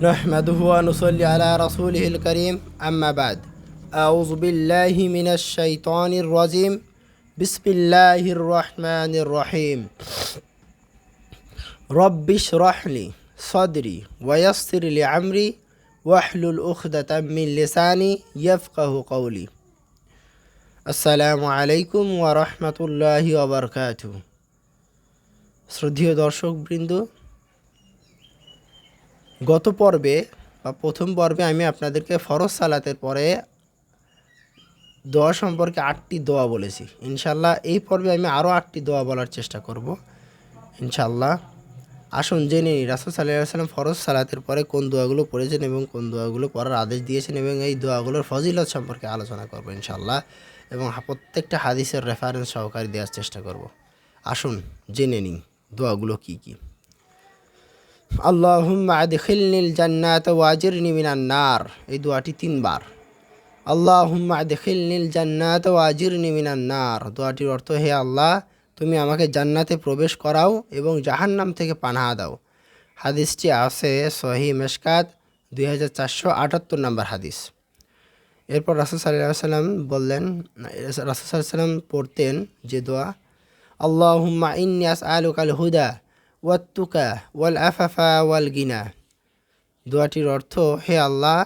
نحمده ونصلي على رسوله الكريم أما بعد أعوذ بالله من الشيطان الرجيم بسم الله الرحمن الرحيم رب اشرح لي صدري ويسر لي عمري واحلل عقدة من لساني يفقه قولي আসসালামু আলাইকুম ওয়া রাহমাতুল্লাহি ওয়া বারাকাতুহু শ্রদ্ধেয় দর্শকবৃন্দ গত পর্বে বা প্রথম পর্বে আমি আপনাদেরকে ফরজ সালাতের পরে দোয়া সম্পর্কে আটটি দোয়া বলেছি। ইনশাল্লাহ এই পর্বে আমি আরও আটটি দোয়া বলার চেষ্টা করব। ইনশাল্লাহ আসুন জেনে নিই, রাসুল সাল্লাহ সাল্লাম ফরজ সালাতের পরে কোন দোয়াগুলো পড়েছেন এবং কোন দোয়াগুলো পড়ার আদেশ দিয়েছেন এবং এই দোয়াগুলোর ফজিলত সম্পর্কে আলোচনা করব ইনশাল্লাহ এবং প্রত্যেকটা হাদিসের রেফারেন্স সহকারে দেওয়ার চেষ্টা করব। আসুন জেনে নিই দোয়াগুলো কী কী। আল্লাহুম্মা আদখিলনিল জান্নাত ওয়াজিরনি মিনান নার। এই দোয়াটি তিনবার। আল্লাহুম্মা আদখিলনিল জান্নাত ওয়াজিরনি মিনান নার। দোয়াটির অর্থ, হে আল্লাহ, তুমি আমাকে জান্নাতে প্রবেশ করাও এবং জাহান্নাম থেকে পানাহা দাও। হাদিসটি আছে সহি মেশকাত দুই হাজার চারশো আটাত্তর নম্বর হাদিস। এরপর রাসুল সাল্লাহ সাল্লাম বললেন, রাসুল সাল্লাহ সাল্লাম পড়তেন যে দোয়া, আল্লাহুম্মা ইন্নিয়াস আলুকাল হুদা ওয়াত্তুকা, ওয়াল আফাফা, ওয়াল গিনা। দোয়াটির অর্থ, হে আল্লাহ,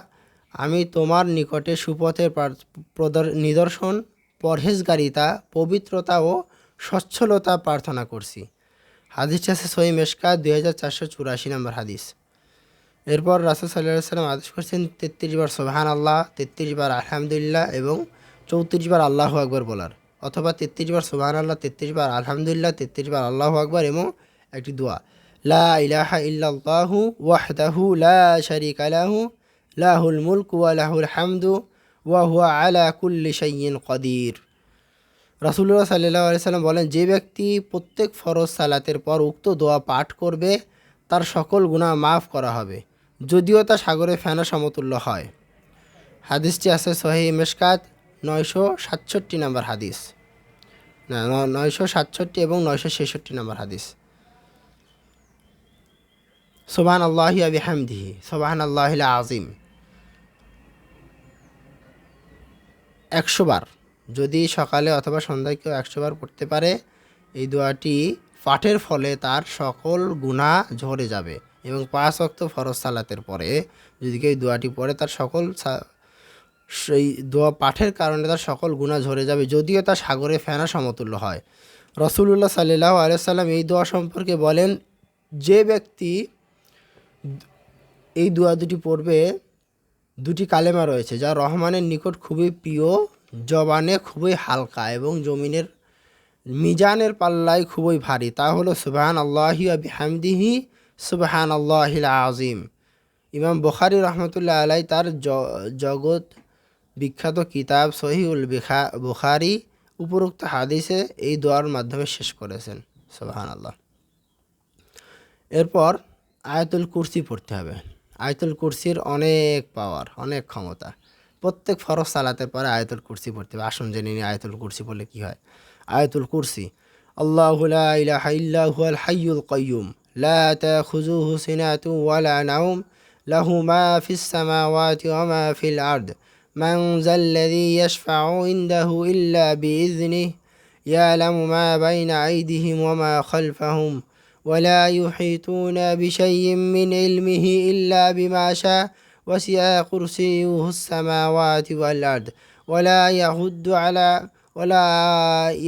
আমি তোমার নিকটে সুপথের নিদর্শন, পরহেজগারিতা, পবিত্রতা ও সচ্ছলতা প্রার্থনা করছি। হাদিস আছে সই মেশকা, দুই হাজার চারশো চুরাশি নম্বর হাদিস। এরপর রাসুল সাল্লাহ সাল্লাম আদেশ করছেন, তেত্রিশ বার সোহান আল্লাহ তেত্রিশ বার আলহামদুলিল্লাহ এবং চৌত্রিশ বার আল্লাহ আকবর বলার। অথবা তেত্রিশ বার সোহান আল্লাহ তেত্রিশ বার আলহামদুলিল্লাহ, তেত্রিশ বার আল্লাহ আকবর এবং একটি দোয়া। লা ইলাহা ইল্লাল্লাহু ওয়াহদাহু লা শারিকা লাহু, লাহুল মুলক ওয়া লাহুল হামদু, ওয়া হুয়া আলা কুল্লি শাইইন কদির। রাসুল্লাহ সাল্লাহ সাল্লাম বলেন, যে ব্যক্তি প্রত্যেক ফরজ সালাতের পর উক্ত দোয়া পাঠ করবে, তার সকল গুনাহ মাফ করা হবে, যদিও তা সাগরে ফেনা সমতুল্য হয়। হাদিসটি আছে সহি মেশকাত নয়শো সাতষট্টি নম্বর হাদিস। না, নয়শো সাতষট্টি এবং নয়শো ছেষট্টি নম্বর হাদিস। সোবাহান আল্লাহি আবি হামদিহি সোবাহান আল্লাহ আজিম একশো বার, যদি সকালে অথবা সন্ধ্যায় কেউ একশো বার পড়তে পারে, এই দোয়াটি পাঠের ফলে তার সকল গুণা ঝরে যাবে এবং পাঁচ অক্ত ফরজ সালাতের পরে যদি কেউ এই দোয়াটি পড়ে, তার সকল সেই দোয়া পাঠের কারণে তার সকল গুণা ঝরে যাবে, যদিও তা সাগরে ফেনা সমতুল্য হয়। রসুল্লাহ সাল্লাহ আলিয়াল্লাম এই দোয়া সম্পর্কে বলেন, যে ব্যক্তি এই দোয়া দুটি পড়বে দুটি কালেমা রয়েছে, যা রহমানের নিকট খুবই প্রিয়, জবানে খুবই হালকা এবং জমিনের মিজানের পাল্লায় খুবই ভারী। তা হলো সুবাহান আল্লাহি হামদিহি সুবাহান আল্লাহিল আজিম ইমাম বখারি রহমতুল্লাহ আলাই তার জগৎ বিখ্যাত কিতাব সহিউল বিখা, বুখারি উপরোক্ত হাদিসে এই দোয়ার মাধ্যমে শেষ করেছেন সুবাহান আল্লাহ এরপর আয়তুল কুরসি পড়তে হবে। আয়তুল কুরসির অনেক পাওয়ার অনেক ক্ষমতা। প্রত্যেক ফরজ সালাতে পরে আয়তুল কুরসি পড়তে হবে। আসুন জেনে নিই আয়তুল কুরসি পড়লে কী হয়। আয়তুল কুরসি, আল্লাহ ইহুয়াল হাইউল কয়ুম লা খুজুহু সিনাতু ওয়ালা নাউম লাহু মা ফিস সামাওয়াতি ওয়া মা ফিল আরদ, মান যাল্লাযী ইয়াশফাউ ইনদাহু ইল্লা বিইযনিহি, ইয়ালামু মা বাইনা আইদিহিম ওয়া মা খালফাহুম ولا يحيطون بشيء من علمه إلا بما شاء وسع كرسيه السماوات والأرض ولا يهد على ولا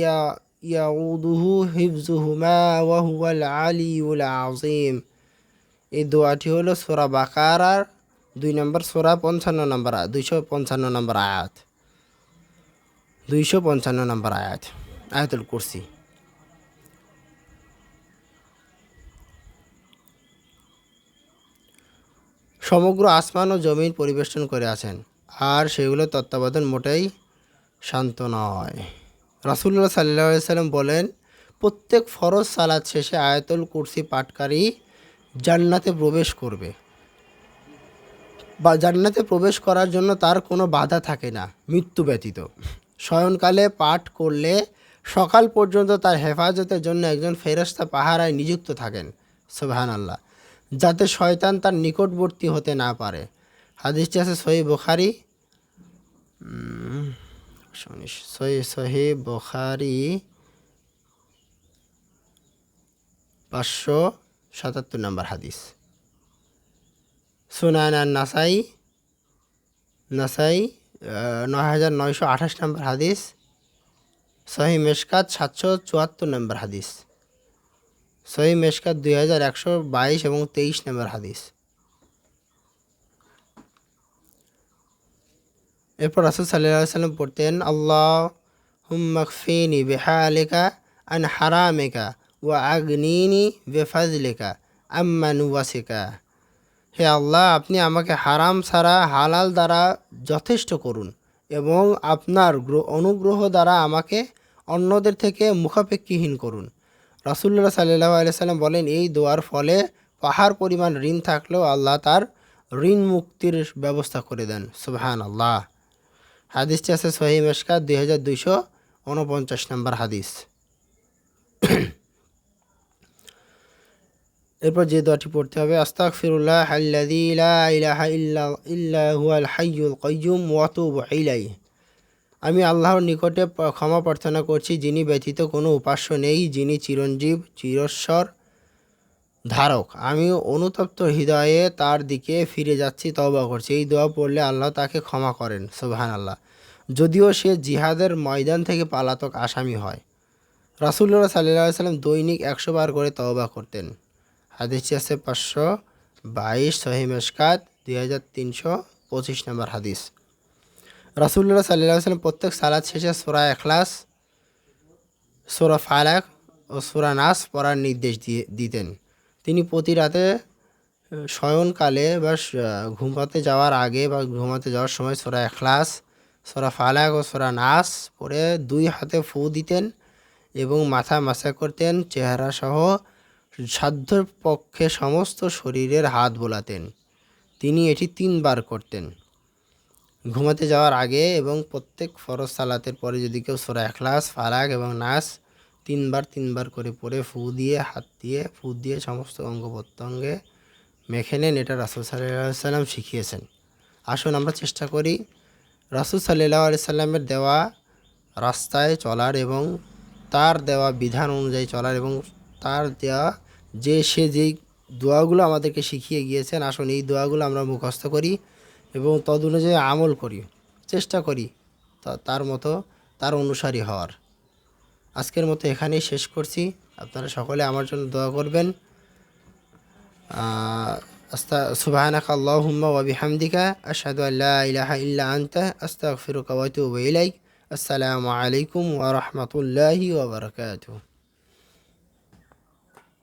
ي- يعوده حفظهما وهو العلي العظيم এই দোয়াটি হলো সোরা বাকারার দুই নম্বর সোরা পঞ্চান্ন নম্বর আয়াত দুইশো পঞ্চান্ন নম্বর আয়াত দুইশো পঞ্চান্ন নম্বর আয়াত আয়াতুল কুরসি সমগ্র আসমান ও জমিন পরিবেষ্টন করে আছেন। আর সেগুলো তত্ত্বাবধান মোটেই শান্ত নয়। রাসুল্লাহ সাল্লাহ সাল্লাম বলেন, প্রত্যেক ফরজ সালাদ শেষে আয়াতুল কুরসি পাঠকারী জান্নাতে প্রবেশ করবে। বা জান্নাতে প্রবেশ করার জন্য তার কোনো বাধা থাকে না, মৃত্যু ব্যতীত। শয়নকালে পাঠ করলে সকাল পর্যন্ত তার হেফাজতের জন্য একজন ফেরস্তা পাহারায় নিযুক্ত থাকেন। সোহান আল্লাহ যাতে শয়তান তার নিকটবর্তী হতে না পারে। হাদিসটি আছে সহি বুখারি। সহি সহি বুখারি পাঁচশো সাতাত্তর নম্বর হাদিস। আর নাসাই নাসাই নয় হাজার নয়শো আঠাশ নম্বর হাদিস। সহি মেশকাত সাতশো চুয়াত্তর নম্বর হাদিস। সহি মেশকাত দুই হাজার একশো বাইশ এবং তেইশ নম্বর হাদিস। এরপর রাসুল সাল্লাহ সাল্লাম পড়তেন আল্লাহ হুম্মকফিনি বেহালিকা আন হারামিকা ও আগনিনি বেফাজলিকা আম্মান ওয়াসিকা হে আল্লাহ, আপনি আমাকে হারাম ছাড়া হালাল দ্বারা যথেষ্ট করুন এবং আপনার গ্র- অনুগ্রহ দ্বারা আমাকে অন্যদের থেকে মুখাপেক্ষিহীন করুন। রাসুল্লাহ সাল্লাহ আলিয়াল্লাম বলেন, এই দোয়ার ফলে পাহাড় পরিমাণ ঋণ থাকলেও আল্লাহ তার ঋণ মুক্তির ব্যবস্থা করে দেন। সুবহান আল্লাহ হাদিসটি আছে সহি মেশকাত দুই হাজার দুইশো উনপঞ্চাশ নম্বর হাদিস। এরপর যে দোয়াটি পড়তে হবে আস্তাক ফিরুল্লাহ আল্লাযী লা ইলাহা ইল্লা ইল্লা হুয়াল হাইয়ুল কাইয়্যুম ওয়া আতুবু ইলাইহি। আমি আল্লাহর নিকটে ক্ষমা প্রার্থনা করছি, যিনি ব্যতীত কোনো উপাস্য নেই, যিনি চিরঞ্জীব, চিরস্বর ধারক। আমি অনুতপ্ত হৃদয়ে তার দিকে ফিরে যাচ্ছি, তওবা করছি। এই দোয়া পড়লে আল্লাহ তাকে ক্ষমা করেন সুবহান আল্লাহ যদিও সে জিহাদের ময়দান থেকে পালাতক আসামি হয়। রাসুল্লাহ সাল্লাহ সাল্লাম দৈনিক একশো বার করে তওবা করতেন। হাদিসটি আছে পাঁচশো বাইশ সহি মেশকাত, দুই হাজার তিনশো পঁচিশ নম্বর হাদিস। রাসুল্লাহ সাল্লাহ সাল্লাম প্রত্যেক সালাদ শেষে সোরা এখলাস সোরা ফালাক ও সোরা নাস পড়ার নির্দেশ দিয়ে, দিতেন। তিনি প্রতি রাতে শয়নকালে বা ঘুমাতে যাওয়ার আগে বা ঘুমাতে যাওয়ার সময় সোরা এখলাস সোরা ফালাক ও সোরা নাস পরে দুই হাতে ফু দিতেন এবং মাথা মাসা করতেন, চেহারা সহ সাধ্যর পক্ষে সমস্ত শরীরের হাত বোলাতেন। তিনি এটি তিনবার করতেন। ঘুমাতে যাওয়ার আগে এবং প্রত্যেক ফরজ সালাতের পরে যদি কেউ সোরা এখলাস ফারাক এবং নাস তিনবার তিনবার করে পরে ফু দিয়ে, হাত দিয়ে, ফু দিয়ে সমস্ত অঙ্গ প্রত্যঙ্গে মেখে নেন, এটা রাসুল সাল্লাহ সাল্লাম শিখিয়েছেন। আসুন আমরা চেষ্টা করি রাসুল সাল্লাহ আলি সাল্লামের দেওয়া রাস্তায় চলার এবং তার দেওয়া বিধান অনুযায়ী চলার এবং তার দেওয়া যে সে যেই দোয়াগুলো আমাদেরকে শিখিয়ে গিয়েছেন, আসুন এই দোয়াগুলো আমরা মুখস্থ করি। এবং তদ অনুযায়ী আমল করি, চেষ্টা করি তার মতো, তার অনুসারী হওয়ার। আজকের মতো এখানেই শেষ করছি। আপনারা সকলে আমার জন্য দোয়া করবেন। ইলাহা আসসালামু আলাইকুম ওয়া রাহমাতুল্লাহি